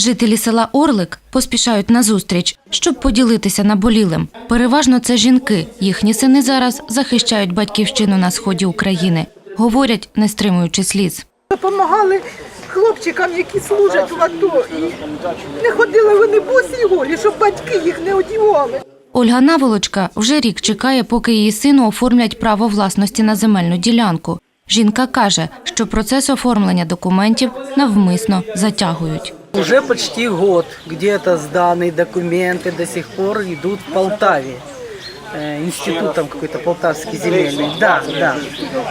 Жителі села Орлик поспішають на зустріч, щоб поділитися наболілим. Переважно це жінки. Їхні сини зараз захищають батьківщину на сході України. Говорять, не стримуючи сліз. Допомагали хлопчикам, які служать в АТО. І не ходили вони босі голі, щоб батьки їх не одівали. Ольга Наволочка вже рік чекає, поки її сину оформлять право власності на земельну ділянку. Жінка каже, що процес оформлення документів навмисно затягують. Уже почти год где-то сданные документы до сих пор идут в Полтаве. Э, Институт там какой-то полтавский земельный. Да, да.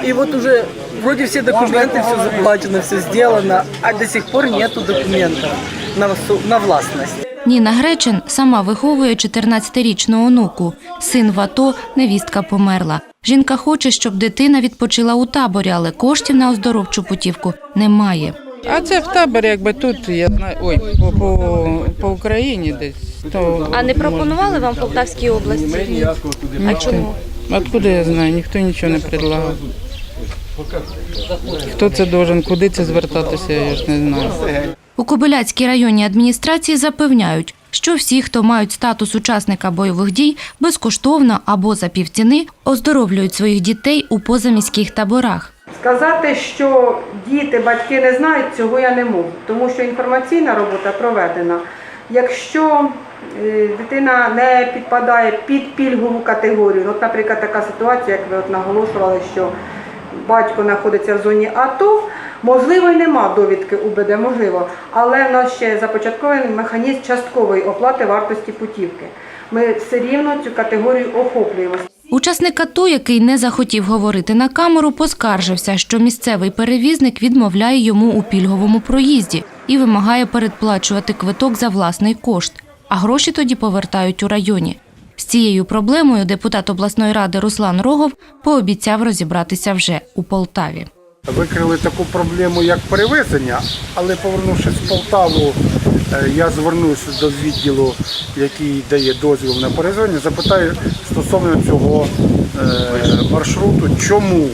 И вот уже вроде все документы, все заплачено, все сделано, а до сих пор нету документов на, су- на властность. Ніна Гречин сама виховує 14-річну онуку. Син в АТО, невістка померла. Жінка хоче, щоб дитина відпочила у таборі, але коштів на оздоровчу путівку немає. А це в таборі, якби тут, я знаю, ой, по, по, по Україні десь. То А не пропонували вам в Полтавській області? А чому? Откуда я знаю? Ніхто нічого не предлагав. Хто це должен, куди це звертатися, я ж не знаю. У Кобиляцькій районній адміністрації запевняють, що всі, хто мають статус учасника бойових дій, безкоштовно або за півціни оздоровлюють своїх дітей у позаміських таборах. Сказати, що діти, батьки не знають, цього я не можу, тому що інформаційна робота проведена. Якщо е, дитина не підпадає під пільгову категорію, от, наприклад, така ситуація, як ви от наголошували, що батько знаходиться в зоні АТО, можливо, і нема довідки УБД, можливо, але в нас ще започаткований механізм часткової оплати вартості путівки. Ми все рівно цю категорію охоплюємо. Учасник АТО, який не захотів говорити на камеру, поскаржився, що місцевий перевізник відмовляє йому у пільговому проїзді і вимагає передплачувати квиток за власний кошт, а гроші тоді повертають у районі. З цією проблемою депутат обласної ради Руслан Рогов пообіцяв розібратися вже у Полтаві. Викрили таку проблему, як перевезення, але повернувшись в Полтаву, е, я звернуся до відділу, який дає дозвіл на перевезення, запитаю стосовно цього е, маршруту, чому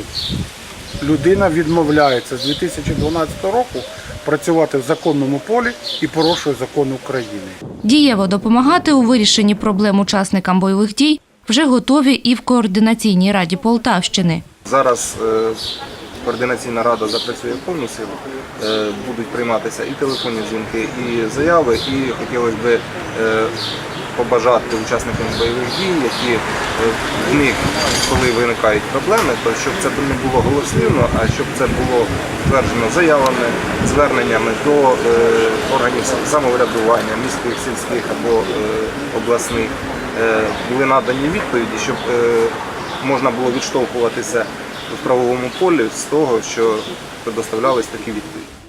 людина відмовляється з 2012 року працювати в законному полі і порушує закон України. Дієво допомагати у вирішенні проблем учасникам бойових дій вже готові і в координаційній раді Полтавщини. Зараз е, координаційна рада запрацює повну силу. Е, Будуть прийматися і телефонні дзвінки, і заяви. І хотілося б е, побажати учасникам бойових дій, які е, в них, коли виникають проблеми, то щоб це не було голослівно, а щоб це було підтверджено заявами, зверненнями до органів самоврядування, міських, сільських або обласних. Були надані відповіді, щоб можна було відштовхуватися в правовому полі з того, що предоставлялись такі відповіді.